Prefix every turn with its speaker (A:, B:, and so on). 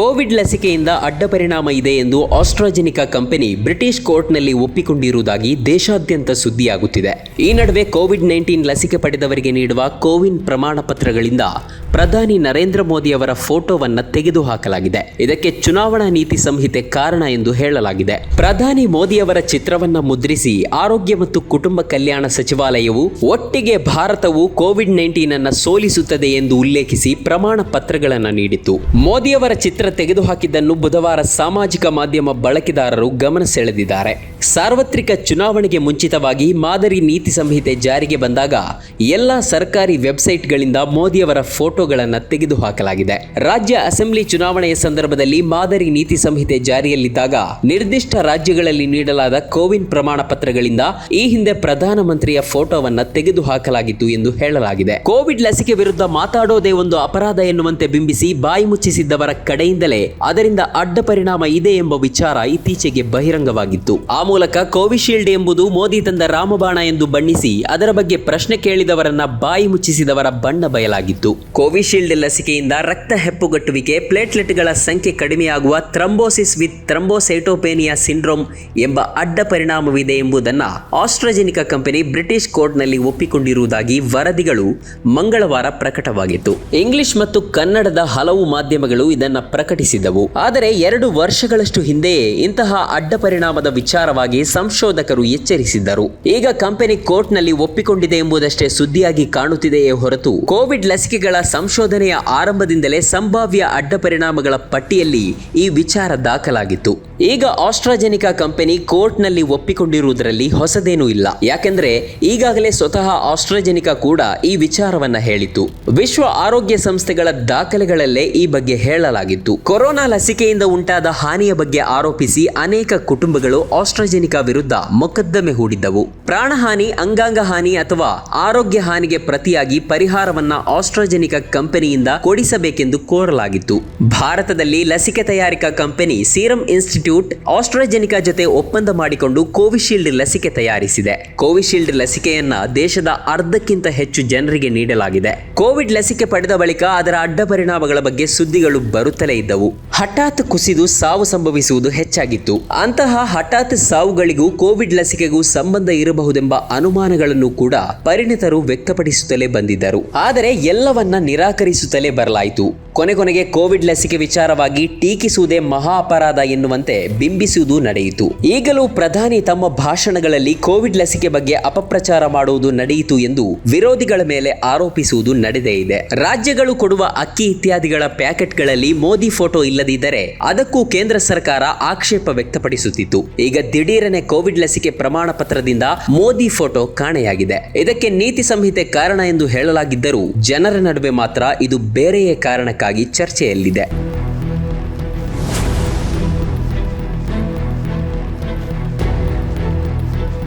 A: Covid ಲಸಿಕೆಯಿಂದ ಅಡ್ಡ ಪರಿಣಾಮ ಇದೆ ಎಂದು ಆಸ್ಟ್ರಾಜೆನಿಕಾ ಕಂಪನಿ ಬ್ರಿಟಿಷ್ ಕೋರ್ಟ್ನಲ್ಲಿ ಒಪ್ಪಿಕೊಂಡಿರುವುದಾಗಿ ದೇಶಾದ್ಯಂತ ಸುದ್ದಿಯಾಗುತ್ತಿದೆ. ಈ ನಡುವೆ ಕೋವಿಡ್ ನೈನ್ಟೀನ್ ಲಸಿಕೆ ಪಡೆದವರಿಗೆ ನೀಡುವ ಕೋವಿನ್ ಪ್ರಮಾಣ ಪತ್ರಗಳಿಂದ ಪ್ರಧಾನಿ ನರೇಂದ್ರ ಮೋದಿ ಅವರ ಫೋಟೋವನ್ನ ತೆಗೆದುಹಾಕಲಾಗಿದೆ. ಇದಕ್ಕೆ ಚುನಾವಣಾ ನೀತಿ ಸಂಹಿತೆ ಕಾರಣ ಎಂದು ಹೇಳಲಾಗಿದೆ. ಪ್ರಧಾನಿ ಮೋದಿ ಅವರ ಚಿತ್ರವನ್ನ ಮುದ್ರಿಸಿ ಆರೋಗ್ಯ ಮತ್ತು ಕುಟುಂಬ ಕಲ್ಯಾಣ ಸಚಿವಾಲಯವು ಒಟ್ಟಿಗೆ ಭಾರತವು ಕೋವಿಡ್ ನೈನ್ಟೀನ್ ಅನ್ನು ಸೋಲಿಸುತ್ತದೆ ಎಂದು ಉಲ್ಲೇಖಿಸಿ ಪ್ರಮಾಣ ಪತ್ರಗಳನ್ನು ನೀಡಿತು ಮೋದಿಯವರ ಚಿತ್ರ ತೆಗೆದುಹಾಕಿದ್ದನ್ನು ಬುಧವಾರ ಸಾಮಾಜಿಕ ಮಾಧ್ಯಮ ಬಳಕೆದಾರರು ಗಮನ ಸೆಳೆದಿದ್ದಾರೆ. ಸಾರ್ವತ್ರಿಕ ಚುನಾವಣೆಗೆ ಮುಂಚಿತವಾಗಿ ಮಾದರಿ ನೀತಿ ಸಂಹಿತೆ ಜಾರಿಗೆ ಬಂದಾಗ ಎಲ್ಲ ಸರ್ಕಾರಿ ವೆಬ್ಸೈಟ್ಗಳಿಂದ ಮೋದಿಯವರ ಫೋಟೋಗಳನ್ನು ತೆಗೆದುಹಾಕಲಾಗಿದೆ. ರಾಜ್ಯ ಅಸೆಂಬ್ಲಿ ಚುನಾವಣೆಯ ಸಂದರ್ಭದಲ್ಲಿ ಮಾದರಿ ನೀತಿ ಸಂಹಿತೆ ಜಾರಿಯಲ್ಲಿದ್ದಾಗ ನಿರ್ದಿಷ್ಟ ರಾಜ್ಯಗಳಲ್ಲಿ ನೀಡಲಾದ ಕೋವಿನ್ ಪ್ರಮಾಣ ಪತ್ರಗಳಿಂದ ಈ ಹಿಂದೆ ಪ್ರಧಾನಮಂತ್ರಿಯ ಫೋಟೋವನ್ನ ತೆಗೆದುಹಾಕಲಾಗಿತ್ತು ಎಂದು ಹೇಳಲಾಗಿದೆ. ಕೋವಿಡ್ ಲಸಿಕೆ ವಿರುದ್ಧ ಮಾತಾಡೋದೇ ಒಂದು ಅಪರಾಧ ಎನ್ನುವಂತೆ ಬಿಂಬಿಸಿ ಬಾಯಿ ಮುಚ್ಚಿಸಿದ್ದವರ ಅದರಿಂದ ಅಡ್ಡ ಪರಿಣಾಮ ಇದೆ ಎಂಬ ವಿಚಾರ ಇತ್ತೀಚೆಗೆ ಬಹಿರಂಗವಾಗಿತ್ತು. ಆ ಮೂಲಕ ಕೋವಿಶೀಲ್ಡ್ ಎಂಬುದು ಮೋದಿ ತಂದ ರಾಮಬಾಣ ಎಂದು ಬಣ್ಣಿಸಿ ಅದರ ಬಗ್ಗೆ ಪ್ರಶ್ನೆ ಕೇಳಿದವರನ್ನ ಬಾಯಿ ಮುಚ್ಚಿಸಿದವರ ಬಣ್ಣ ಬಯಲಾಗಿತ್ತು. ಕೋವಿಶೀಲ್ಡ್ ಲಸಿಕೆಯಿಂದ ರಕ್ತ ಹೆಪ್ಪುಗಟ್ಟುವಿಕೆ, ಪ್ಲೇಟ್ಲೆಟ್ಗಳ ಸಂಖ್ಯೆ ಕಡಿಮೆಯಾಗುವ ಥ್ರಂಬೋಸಿಸ್ ವಿತ್ ಥ್ರಂಬೋಸೈಟೋಪೇನಿಯಾ ಸಿಂಡ್ರೋಮ್ ಎಂಬ ಅಡ್ಡ ಪರಿಣಾಮವಿದೆ ಎಂಬುದನ್ನು ಆಸ್ಟ್ರಜೆನಿಕಾ ಕಂಪನಿ ಬ್ರಿಟಿಷ್ ಕೋರ್ಟ್ನಲ್ಲಿ ಒಪ್ಪಿಕೊಂಡಿರುವುದಾಗಿ ವರದಿಗಳು ಮಂಗಳವಾರ ಪ್ರಕಟವಾಗಿತ್ತು. ಇಂಗ್ಲಿಷ್ ಮತ್ತು ಕನ್ನಡದ ಹಲವು ಮಾಧ್ಯಮಗಳು ಇದನ್ನ ಪ್ರಕಟಿಸಿದ್ದವು ಆದರೆ ಎರಡು ವರ್ಷಗಳಷ್ಟು ಹಿಂದೆಯೇ ಇಂತಹ ಅಡ್ಡ ಪರಿಣಾಮದ ವಿಚಾರವಾಗಿ ಸಂಶೋಧಕರು ಎಚ್ಚರಿಸಿದ್ದರು. ಈಗ ಕಂಪನಿ ಕೋರ್ಟ್ನಲ್ಲಿ ಒಪ್ಪಿಕೊಂಡಿದೆ ಎಂಬುದಷ್ಟೇ ಸುದ್ದಿಯಾಗಿ ಕಾಣುತ್ತಿದೆಯೇ ಹೊರತು, ಕೋವಿಡ್ ಲಸಿಕೆಗಳ ಸಂಶೋಧನೆಯ ಆರಂಭದಿಂದಲೇ ಸಂಭಾವ್ಯ ಅಡ್ಡ ಪರಿಣಾಮಗಳ ಪಟ್ಟಿಯಲ್ಲಿ ಈ ವಿಚಾರ ದಾಖಲಾಗಿತ್ತು. ಈಗ ಆಸ್ಟ್ರಾಜೆನಿಕಾ ಕಂಪನಿ ಕೋರ್ಟ್ನಲ್ಲಿ ಒಪ್ಪಿಕೊಂಡಿರುವುದರಲ್ಲಿ ಹೊಸದೇನೂ ಇಲ್ಲ. ಯಾಕೆಂದ್ರೆ ಈಗಾಗಲೇ ಸ್ವತಃ ಆಸ್ಟ್ರಾಜೆನಿಕಾ ಕೂಡ ಈ ವಿಚಾರವನ್ನ ಹೇಳಿತ್ತು. ವಿಶ್ವ ಆರೋಗ್ಯ ಸಂಸ್ಥೆಗಳ ದಾಖಲೆಗಳಲ್ಲೇ ಈ ಬಗ್ಗೆ ಹೇಳಲಾಗಿತ್ತು. ಕೊರೋನಾ ಲಸಿಕೆಯಿಂದ ಉಂಟಾದ ಹಾನಿಯ ಬಗ್ಗೆ ಆರೋಪಿಸಿ ಅನೇಕ ಕುಟುಂಬಗಳು ಆಸ್ಟ್ರಾಜೆನಿಕಾ ವಿರುದ್ಧ ಮೊಕದ್ದಮೆ ಹೂಡಿದ್ದವು. ಪ್ರಾಣಹಾನಿ ಅಂಗಾಂಗ ಹಾನಿ ಅಥವಾ ಆರೋಗ್ಯ ಹಾನಿಗೆ ಪ್ರತಿಯಾಗಿ ಪರಿಹಾರವನ್ನ ಆಸ್ಟ್ರಾಜೆನಿಕಾ ಕಂಪನಿಯಿಂದ ಕೊಡಿಸಬೇಕೆಂದು ಕೋರಲಾಗಿತ್ತು. ಭಾರತದಲ್ಲಿ ಲಸಿಕೆ ತಯಾರಿಕಾ ಕಂಪನಿ ಸೀರಂ ಇನ್ಸ್ಟಿಟ್ಯೂಟ್ ಆಸ್ಟ್ರಾಜೆನಿಕಾ ಜೊತೆ ಒಪ್ಪಂದ ಮಾಡಿಕೊಂಡು ಕೋವಿಶೀಲ್ಡ್ ಲಸಿಕೆ ತಯಾರಿಸಿದೆ. ಕೋವಿಶೀಲ್ಡ್ ಲಸಿಕೆಯನ್ನ ದೇಶದ ಅರ್ಧಕ್ಕಿಂತ ಹೆಚ್ಚು ಜನರಿಗೆ ನೀಡಲಾಗಿದೆ. ಕೋವಿಡ್ ಲಸಿಕೆ ಪಡೆದ ಬಳಿಕ ಅದರ ಅಡ್ಡ ಪರಿಣಾಮಗಳ ಬಗ್ಗೆ ಸುದ್ದಿಗಳು ಬರುತ್ತಲೇ ಇದ್ದವು. ಹಠಾತ್ ಕುಸಿದು ಸಾವು ಸಂಭವಿಸುವುದು ಹೆಚ್ಚಾಗಿತ್ತು. ಅಂತಹ ಹಠಾತ್ ಸಾವುಗಳಿಗೂ ಕೋವಿಡ್ ಲಸಿಕೆಗೂ ಸಂಬಂಧ ಇರಬಹುದೆಂಬ ಅನುಮಾನಗಳನ್ನು ಕೂಡ ಪರಿಣಿತರು ವ್ಯಕ್ತಪಡಿಸುತ್ತಲೇ ಬಂದಿದ್ದರು. ಆದರೆ ಎಲ್ಲವನ್ನ ನಿರಾಕರಿಸುತ್ತಲೇ ಬರಲಾಯಿತು. ಕೊನೆ ಕೊನೆಗೆ ಕೋವಿಡ್ ಲಸಿಕೆ ವಿಚಾರವಾಗಿ ಟೀಕಿಸುವುದೇ ಮಹಾ ಅಪರಾಧ ಎನ್ನುವಂತೆ ಬಿಂಬಿಸುವುದು ನಡೆಯಿತು. ಈಗಲೂ ಪ್ರಧಾನಿ ತಮ್ಮ ಭಾಷಣಗಳಲ್ಲಿ ಕೋವಿಡ್ ಲಸಿಕೆ ಬಗ್ಗೆ ಅಪಪ್ರಚಾರ ಮಾಡುವುದು ನಡೆಯಿತು ಎಂದು ವಿರೋಧಿಗಳ ಮೇಲೆ ಆರೋಪಿಸುವುದು ನಡೆದೇ ಇದೆ. ರಾಜ್ಯಗಳು ಕೊಡುವ ಅಕ್ಕಿ ಇತ್ಯಾದಿಗಳ ಪ್ಯಾಕೆಟ್ಗಳಲ್ಲಿ ಮೋದಿ ಫೋಟೋ ಇಲ್ಲದಿದ್ದರೆ ಅದಕ್ಕೂ ಕೇಂದ್ರ ಸರ್ಕಾರ ಆಕ್ಷೇಪ ವ್ಯಕ್ತಪಡಿಸುತ್ತಿತ್ತು. ಈಗ ದಿಢೀರನೆ ಕೋವಿಡ್ ಲಸಿಕೆ ಪ್ರಮಾಣ ಪತ್ರದಿಂದ ಮೋದಿ ಫೋಟೋ ಕಾಣೆಯಾಗಿದೆ. ಇದಕ್ಕೆ ನೀತಿ ಸಂಹಿತೆ ಕಾರಣ ಎಂದು ಹೇಳಲಾಗಿದ್ದರೂ ಜನರ ನಡುವೆ ಮಾತ್ರ ಇದು ಬೇರೆಯೇ ಕಾರಣಕ್ಕಾಗಿ ಚರ್ಚೆಯಲ್ಲಿದೆ.